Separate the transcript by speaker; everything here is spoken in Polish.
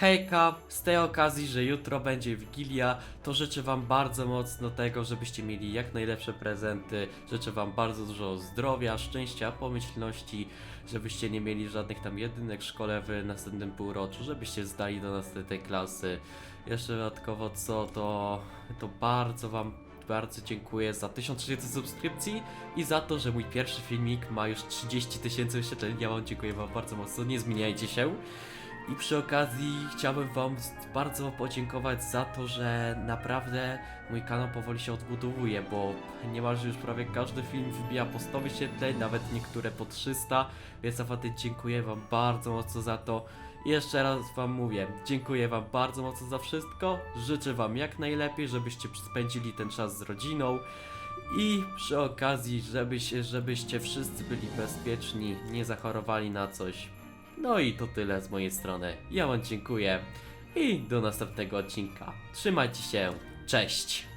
Speaker 1: Hejka, z tej okazji, że jutro będzie Wigilia, to życzę Wam bardzo mocno tego, żebyście mieli jak najlepsze prezenty. Życzę Wam bardzo dużo zdrowia, szczęścia, pomyślności, żebyście nie mieli żadnych tam jedynek w szkole w następnym półroczu, żebyście zdali do następnej klasy. Jeszcze dodatkowo co, to, to bardzo Wam bardzo dziękuję za 1300 subskrypcji i za to, że mój pierwszy filmik ma już 30 tysięcy wyświetleń. Ja Wam dziękuję Wam bardzo mocno, nie zmieniajcie się. I przy okazji chciałbym Wam bardzo podziękować za to, że naprawdę mój kanał powoli się odbudowuje, bo niemalże już prawie każdy film wybija po 100 wyświetleń, nawet niektóre po 300, więc naprawdę dziękuję Wam bardzo mocno za to. I jeszcze raz Wam mówię, dziękuję Wam bardzo mocno za wszystko, życzę Wam jak najlepiej, żebyście spędzili ten czas z rodziną i przy okazji, żebyście, żebyście wszyscy byli bezpieczni, nie zachorowali na coś. No i to tyle z mojej strony. Ja Wam dziękuję i do następnego odcinka. Trzymajcie się, cześć!